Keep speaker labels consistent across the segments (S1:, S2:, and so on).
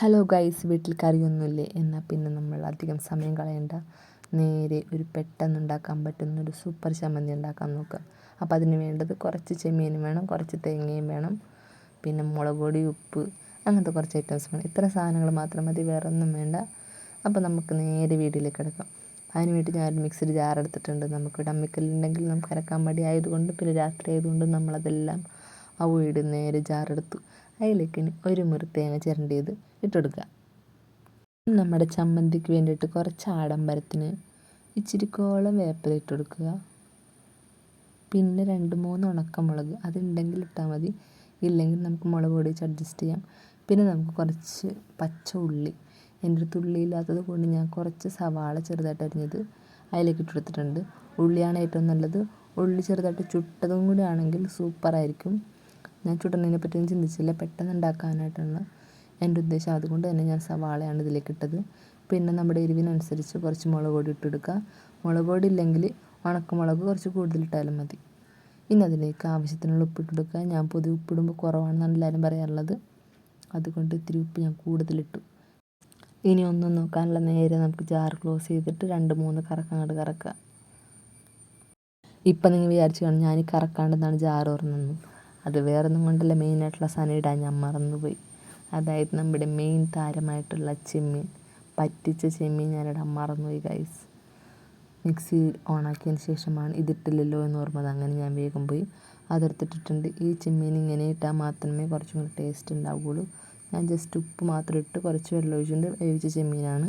S1: Hello guys വീട്ടിൽ കറിയൊന്നുമില്ലേ? എന്നാൽ പിന്നെ നമ്മൾ അധികം സമയം കളയണ്ട. നേരെ ഒരു പെട്ടെന്ന് ഉണ്ടാക്കാൻ പറ്റുന്ന ഒരു സൂപ്പർ ചമ്മന്തി ഉണ്ടാക്കാൻ നോക്കുക. അപ്പോൾ അതിന് വേണ്ടത് കുറച്ച് ചെമ്മീനും വേണം കുറച്ച് തേങ്ങയും വേണം. പിന്നെ മുളക് പൊടി ഉപ്പ് അങ്ങനത്തെ കുറച്ച് ഐറ്റംസ് വേണം. ഇത്ര സാധനങ്ങൾ മാത്രം മതി വേറെ ഒന്നും വേണ്ട. അപ്പോൾ നമുക്ക് നേരെ വീട്ടിലേക്ക് കിടക്കാം. അതിന് വേണ്ടി ഞാൻ മിക്സിഡ് ജാർ എടുത്തിട്ടുണ്ട്. നമുക്ക് ഡമ്മിക്കല്ലുണ്ടെങ്കിൽ നമുക്ക് അരക്കാൻ മടി ആയതുകൊണ്ട് പിന്നെ രാത്രി ആയതുകൊണ്ട് നമ്മളതെല്ലാം അവോയ്ഡ് നേരെ ജാറെടുത്തു അതിലേക്ക് ഒരു മുറി തേങ്ങ ചിരണ്ടിയത് ഇട്ടെടുക്കുക നമ്മുടെ ചമ്മന്തിക്ക് വേണ്ടിയിട്ട് കുറച്ച് ആഡംബരത്തിന് ഇച്ചിരിക്കോളം വേപ്പില ഇട്ട് കൊടുക്കുക പിന്നെ രണ്ട് മൂന്ന് ഉണക്കമുളക് അതുണ്ടെങ്കിൽ ഇട്ടാൽ മതി. ഇല്ലെങ്കിൽ നമുക്ക് മുളക് പൊടി വെച്ച് അഡ്ജസ്റ്റ് ചെയ്യാം. പിന്നെ നമുക്ക് കുറച്ച് പച്ച ഉള്ളി. എന്റെ അടുത്ത് ഉള്ളി ഇല്ലാത്തത് കൊണ്ട് ഞാൻ കുറച്ച് സവാള ചെറുതായിട്ട് അരിഞ്ഞത് അതിലേക്ക് ഇട്ട് കൊടുത്തിട്ടുണ്ട്. ഉള്ളിയാണ് ഏറ്റവും നല്ലത്. ഉള്ളി ചെറുതായിട്ട് ചുട്ടതും കൂടി ആണെങ്കിൽ സൂപ്പറായിരിക്കും ഞാൻ ചുടുന്നതിനെ പറ്റിയൊന്നും ചിന്തിച്ചില്ല. പെട്ടെന്ന് ഉണ്ടാക്കാനായിട്ടാണ് എന്റെ ഉദ്ദേശം. അതുകൊണ്ട് തന്നെ ഞാൻ സവാളയാണ് ഇതിലേക്ക് ഇട്ടത്. പിന്നെ നമ്മുടെ എരിവിനനുസരിച്ച് കുറച്ച് മുളക് പൊടി ഇട്ടെടുക്കുക മുളക് പൊടി ഇല്ലെങ്കിൽ ഉണക്കമുളക് കുറച്ച് കൂടുതൽ കൂടുതലിട്ടാലും മതി. ഇനി അതിലേക്ക് ആവശ്യത്തിനുള്ള ഉപ്പ് കൊടുക്കുക. ഞാൻ പൊതുവെ ഉപ്പിടുമ്പോൾ കുറവാണെന്നാണ് എല്ലാവരും പറയാറുള്ളത്. അതുകൊണ്ട് ഇത്തിരി ഉപ്പ് ഞാൻ കൂടുതലിട്ടു ഇനി ഒന്നും നോക്കാനുള്ള നേരെ നമുക്ക് ജാർ ക്ലോസ് ചെയ്തിട്ട് രണ്ട് മൂന്ന് കറക്കങ്ങോട്ട് കറക്കുക. ഇപ്പം നിങ്ങൾ വിചാരിച്ചു കാണും ഞാൻ കറക്കാണ്ടെന്നാണ് ജാർ തുറന്നത്. അത് വേറൊന്നും കൊണ്ടല്ല മെയിനായിട്ടുള്ള സാധനം ഇടാൻ ഞാൻ മറന്നുപോയി. അതായത് നമ്മുടെ മെയിൻ താരമായിട്ടുള്ള ചെമ്മീൻ പറ്റിച്ച ചെമ്മീൻ ഞാനിടാൻ മറന്നുപോയി ഗൈസ് മിക്സി ഓണാക്കിയതിന് ശേഷമാണ് ഇതിട്ടില്ലല്ലോ എന്ന് ഓർമ്മത് അങ്ങനെ ഞാൻ വേഗം പോയി അതെടുത്തിട്ടിട്ടുണ്ട്. ഈ ചെമ്മീൻ ഇങ്ങനെ ഇട്ടാൽ മാത്രമേ കുറച്ചും കൂടി ടേസ്റ്റ് ഉണ്ടാവുകയുള്ളൂ. ഞാൻ ജസ്റ്റ് ഉപ്പ് മാത്രം ഇട്ട് കുറച്ച് വെള്ളം ഒഴിച്ചിട്ട് വേവിച്ച ചെമ്മീനാണ്.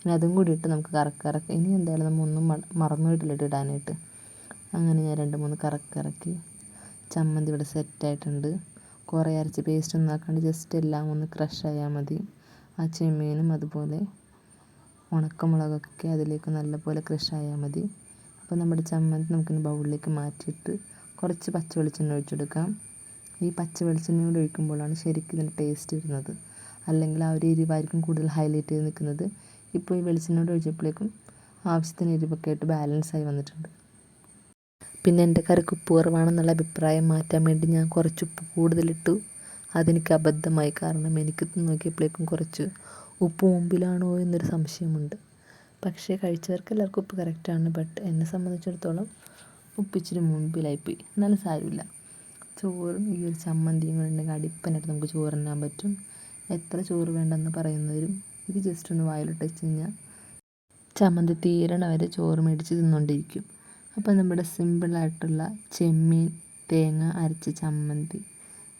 S1: ഇനി അതും കൂടി ഇട്ട് നമുക്ക് കറക്കിറക്കി ഇനി എന്തായാലും നമ്മൾ ഒന്നും പോയിട്ടില്ല ഇടാനായിട്ട്. അങ്ങനെ ഞാൻ രണ്ട് മൂന്ന് കറക്കിറക്കി. ചമ്മന്തി ഇവിടെ സെറ്റായിട്ടുണ്ട്. കുറേ അരച്ച് പേസ്റ്റ് ഒന്നും ആക്കാണ്ട് ജസ്റ്റ് എല്ലാം ഒന്ന് ക്രഷ് ആയാൽ മതി. ആ ചെമ്മീനും അതുപോലെ ഉണക്കമുളകൊക്കെ അതിലേക്ക് നല്ലപോലെ ക്രഷ് ആയാൽ മതി. അപ്പോൾ നമ്മുടെ ചമ്മന്തി നമുക്കിന്ന് ബൗളിലേക്ക് മാറ്റിയിട്ട് കുറച്ച് പച്ച വെളിച്ചെണ്ണ ഒഴിച്ചെടുക്കാം. ഈ പച്ച വെളിച്ചെണ്ണ കൂടി ഒഴിക്കുമ്പോഴാണ് ശരിക്കും ഇതിന്റെ ടേസ്റ്റ് വരുന്നത്. അല്ലെങ്കിൽ ആ ഒരു എരിവായിരിക്കും കൂടുതൽ ഹൈലൈറ്റ് ചെയ്ത് നിൽക്കുന്നത്. ഇപ്പോൾ ഈ വെളിച്ചെണ്ണ കൂടി ഒഴിച്ചപ്പോഴേക്കും ആവശ്യത്തിന് എരിവൊക്കെ ആയിട്ട് ബാലൻസ് ആയി വന്നിട്ടുണ്ട്. പിന്നെ എന്റെ കറിക്ക് ഉപ്പ് കുറവാണെന്നുള്ള അഭിപ്രായം മാറ്റാൻ വേണ്ടി ഞാൻ കുറച്ച് ഉപ്പ് കൂടുതലിട്ടു. അതെനിക്ക് അബദ്ധമായി കാരണം എനിക്ക് നോക്കിയപ്പോഴേക്കും കുറച്ച് ഉപ്പ് മുമ്പിലാണോ എന്നൊരു സംശയമുണ്ട്. പക്ഷേ കഴിച്ചവർക്ക് എല്ലാവർക്കും ഉപ്പ് കറക്റ്റാണ് ബട്ട് എന്നെ സംബന്ധിച്ചിടത്തോളം ഉപ്പ് മുമ്പിലായിപ്പോയി എന്നാലും സാരമില്ല. ചോറും ഈ ഒരു ചമ്മന്തിയും ഉണ്ടെങ്കിൽ അടിപ്പനായിട്ട് നമുക്ക് ചോറ് തിന്നാൻ പറ്റും. എത്ര ചോറ് വേണ്ടെന്ന് പറയുന്നവരും ഇത് ജസ്റ്റ് ഒന്ന് വായിലിട്ട് വെച്ച് കഴിഞ്ഞാൽ ചമ്മന്തി തീരണ വരെ ചോറ് മേടിച്ച് തിന്നുകൊണ്ടിരിക്കും അപ്പോൾ നമ്മുടെ സിമ്പിളായിട്ടുള്ള ചെമ്മീൻ തേങ്ങ അരച്ച ചമ്മന്തി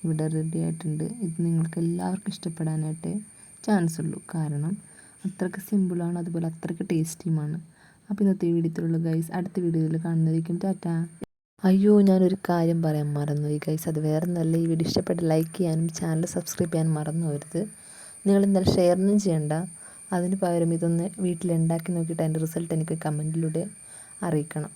S1: ഇവിടെ റെഡി ആയിട്ടുണ്ട്. ഇത് നിങ്ങൾക്ക് എല്ലാവർക്കും ഇഷ്ടപ്പെടാനായിട്ട് ചാൻസ് ഉള്ളൂ. കാരണം അത്രയ്ക്ക് സിമ്പിളാണ് അതുപോലെ അത്രയ്ക്ക് ടേസ്റ്റിയുമാണ് അപ്പോൾ ഇന്നത്തെ വീഡിയോത്തിലുള്ള ഗൈസ് അടുത്ത വീഡിയോയിൽ കാണുന്നതായിരിക്കും. ടാറ്റ. അയ്യോ ഞാനൊരു കാര്യം പറയാൻ മറന്നു ഈ ഗൈസ് അത് വേറെ നല്ല ഈ വീഡിയോ ഇഷ്ടപ്പെട്ട് ലൈക്ക് ചെയ്യാനും ചാനൽ സബ്സ്ക്രൈബ് ചെയ്യാൻ മറന്നു പോരുത് നിങ്ങൾ എന്തായാലും ഷെയറൊന്നും ചെയ്യണ്ട. അതിന് പകരം ഇതൊന്ന് വീട്ടിൽ ഉണ്ടാക്കി നോക്കിയിട്ട് അതിന്റെ റിസൾട്ട് എനിക്ക് കമന്റിലൂടെ അറിയിക്കണം.